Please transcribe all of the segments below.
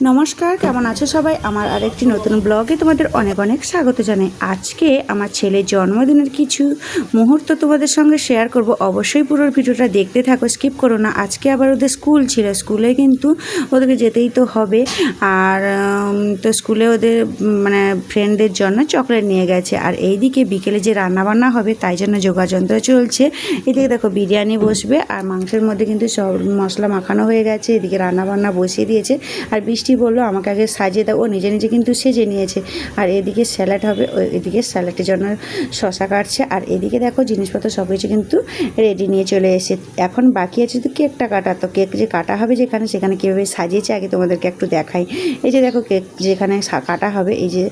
নমস্কার, কেমন আছো সবাই? আমার আরেকটি নতুন ব্লগে তোমাদের অনেক অনেক স্বাগত জানাই। আজকে আমার ছেলের জন্মদিনের কিছু মুহূর্ত তোমাদের সঙ্গে শেয়ার করব। অবশ্যই পুরো ভিডিওটা দেখতে থাকো স্কিপ করো না। আজকে আবার ওদের স্কুল ছিল। স্কুলে কিন্তু ওদেরকে যেতেই তো হবে। আর তো স্কুলে ওদের মানে ফ্রেন্ডদের জন্য চকলেট নিয়ে গেছে। আর এইদিকে বিকেলে যে রান্নাবান্না হবে, তাই জন্য যোগাযন্ত্র চলছে। এদিকে দেখো, বিরিয়ানি বসবে। আর মাংসের মধ্যে কিন্তু সব মশলা মাখানো হয়ে গেছে। এদিকে রান্নাবান্না বসিয়ে দিয়েছে। আর বৃষ্টি বলল, আমাকে আগে সাজিয়ে দাও। ও নিজে নিজে কিন্তু সেজে নিয়েছে। আর এদিকে স্যালাড হবে এদিকে স্যালাডের জন্য শশা কাটছে। আর এদিকে দেখো জিনিসপত্র সব কিছু কিন্তু রেডি নিয়ে চলে এসে এখন বাকি আছে তো কেকটা কাটা। তো কেক যে কাটা হবে যেখানে, সেখানে কীভাবে সাজিয়েছে আগে তোমাদেরকে একটু দেখাই। এই যে দেখো কেক যেখানে কাটা হবে, এই যে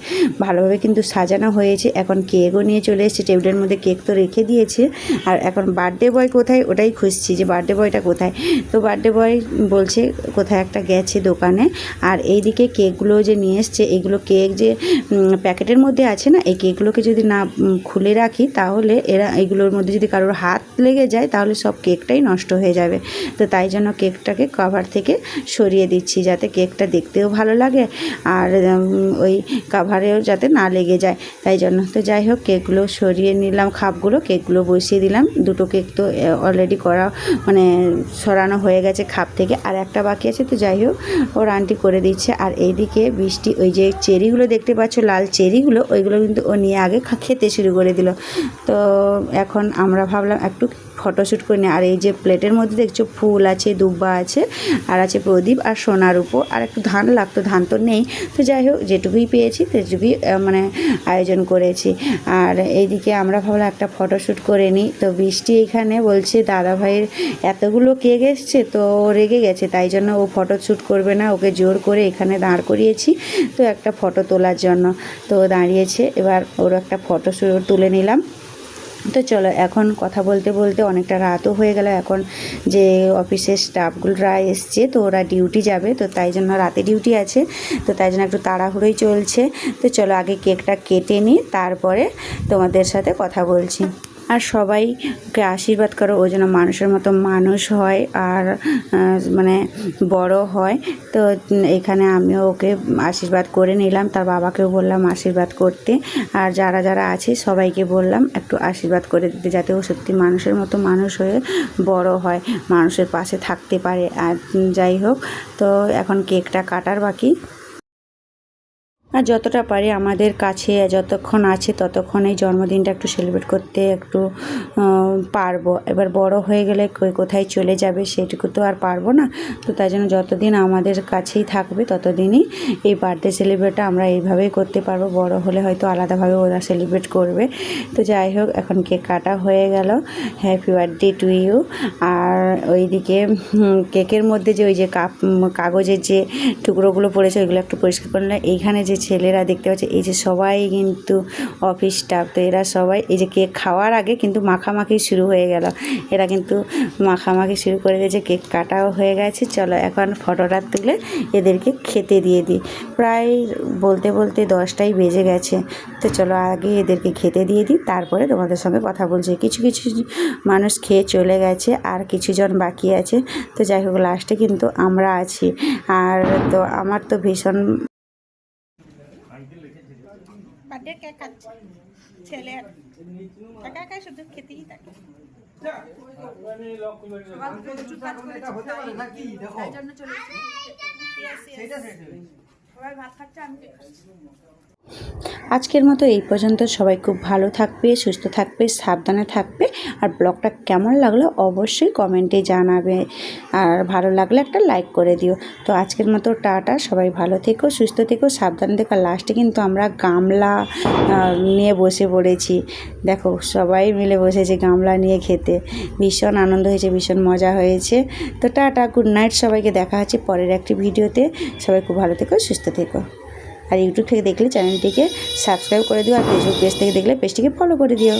ভালোভাবে কিন্তু সাজানো হয়েছে। এখন কেকও নিয়ে চলে এসেছে। টেবিলের মধ্যে কেক তো রেখে দিয়েছে। আর এখন বার্থডে বয় কোথায়? ওটাই খুঁজছি যে বার্থডে বয়টা কোথায়? তো বার্থডে বয় বলছে, কোথায় একটা গেছে দোকানে? আর এইদিকে কেকগুলো যে নিয়ে এসছে, এগুলো কেক যে প্যাকেটের মধ্যে আছে না, এই কেকগুলোকে যদি না খুলে রাখি, তাহলে এরা, এগুলোর মধ্যে যদি কারোর হাত লেগে যায়, তাহলে সব কেকটাই নষ্ট হয়ে যাবে। তো তাই জন্য কেকটাকে কভার থেকে সরিয়ে দিচ্ছি, যাতে কেকটা দেখতেও ভালো লাগে আর ওই কাভারেও যাতে না লেগে যায়। তাই জন্য তো যাই হোক, কেকগুলো সরিয়ে নিলাম, খাপগুলো, কেকগুলো বসিয়ে দিলাম। দুটো কেক তো অলরেডি করা মানে সরানো হয়ে গেছে খাপ থেকে। আর একটা বাকি আছে, তো যাই হোক, ওর আন্টি করে দিচ্ছে। আর এইদিকে বৃষ্টি, ওই যে চেরিগুলো দেখতে পাচ্ছ, লাল চেরিগুলো, ওইগুলো কিন্তু ও নিয়ে আগে খেতে শুরু করে দিল। তো এখন আমরা ভাবলাম একটু ফটোশ্যুট করে নিই আর এই যে প্লেটের মধ্যে দেখছ ফুল আছে, দুব্বা আছে, আর আছে প্রদীপ আর সোনার উপর। আর একটু ধান লাগতো, ধান তো নেই। তো যাই হোক, যেটুকুই পেয়েছি সেটুকুই মানে আয়োজন করেছি। আর এইদিকে আমরা ভাবলাম একটা ফটোশ্যুট করে নিই। তো বৃষ্টি এখানে বলছে, দাদা ভাইয়ের এতগুলো কেক এসছে, তো রেগে গেছে। তাই জন্য ও ফটো শ্যুট করবে না। ওকে জোর করে এখানে দাঁড় করিয়েছি, তো একটা ফটো তোলার জন্য। তো দাঁড়িয়েছে। এবার ওর একটা ফটো তুলে নিলাম। তো চলো, এখন কথা বলতে বলতে অনেকটা রাতও হয়ে গেল। এখন যে অফিসের স্টাফগুলোরা এসছে, তো ওরা ডিউটি যাবে, তো তাই জন্য রাতে ডিউটি আছে। তো তাই জন্য একটু তাড়াহুড়োই চলছে। তো চলো, আগে কেকটা কেটে নিই, তারপরে তোমাদের সাথে কথা বলছি। আর সবাইকে আশীর্বাদ করো, ও যেন মানুষের মতো মানুষ হয় আর মানে বড় হয়। তো এখানে আমিও ওকে আশীর্বাদ করে নিলাম, তার বাবাকেও বললাম আশীর্বাদ করতে। আর যারা যারা আছে, সবাইকে বললাম একটু আশীর্বাদ করে দিতে যাতে ও সত্যি মানুষের মতো মানুষ হয়ে বড় হয়, মানুষের পাশে থাকতে পারে। আর যাই হোক, তো এখন কেকটা কাটার বাকি। আর যতটা পারি আমাদের কাছে, যতক্ষণ আছে ততক্ষণ এই জন্মদিনটা একটু সেলিব্রেট করতে একটু পারব। এবার বড় হয়ে গেলে কোথায় চলে যাবে সেটুকু তো আর পারব না। তো তাই জন্য যতদিন আমাদের কাছেই থাকবে ততদিনই এই বার্থডে সেলিব্রেটটা আমরা এইভাবেই করতে পারব। বড় হলে হয়তো আলাদাভাবে ওরা সেলিব্রেট করবে। তো যাই হোক, এখন কেক কাটা হয়ে গেল। হ্যাপি বার্থডে টু ইউ আর ওইদিকে কেকের মধ্যে যে ওই যে কাপ, কাগজের যে টুকরোগুলো পড়েছে ওইগুলো একটু পরিষ্কার করলে এইখানে যে ছেলেরা দেখতে পাচ্ছে, এই যে সবাই কিন্তু অফিস স্টাফ তো এরা সবাই, এই যে কেক খাওয়ার আগে কিন্তু মাখামাখি শুরু হয়ে গেল। এরা কিন্তু মাখামাখি শুরু করে দিয়েছে, কেক কাটাও হয়ে গেছে। চলো এখন ফটোটা তুলে এদেরকে খেতে দিয়ে দিই। প্রায় বলতে বলতে দশটাই বেজে গেছে। তো চলো আগে এদেরকে খেতে দিয়ে দিই, তারপরে তোমাদের সঙ্গে কথা বলছি। কিছু কিছু মানুষ খেয়ে চলে গেছে, আর কিছুজন বাকি আছে। তো যাই হোক লাস্টে কিন্তু আমরা আছি। আর তো আমার তো ভীষণ বার্থডে কেক কাটছে ছেলে একা একাই শুধু খেতেই থাকে সবাই ভাত খাচ্ছে আমি খাচ্ছি। আজকের মতো এই পর্যন্ত। সবাই খুব ভালো থাকবে, সুস্থ থাকবে, সাবধানে থাকবে। আর ব্লগটা কেমন লাগল অবশ্যই কমেন্টে জানাবে। আর ভালো লাগলে একটা লাইক করে দিও। তো আজকের মতো টাটা, সবাই ভালো থেকো, সুস্থ থেকো, সাবধানে থেকো। লাস্টে কিন্তু আমরা গামলা নিয়ে বসে পড়েছি। দেখো, সবাই মিলে বসেছে গামলা নিয়ে খেতে। ভীষণ আনন্দ হয়েছে, ভীষণ মজা হয়েছে। তো টাটা গুড নাইট সবাইকে দেখা হচ্ছে পরের একটি ভিডিওতে। সবাই খুব ভালো থেকো, সুস্থ থেকো। আর ইউটিউব থেকে দেখলে চ্যানেলটিকে সাবস্ক্রাইব করে দিও আর ফেসবুক পেজ থেকে দেখলে পেজটিকে ফলো করে দিও।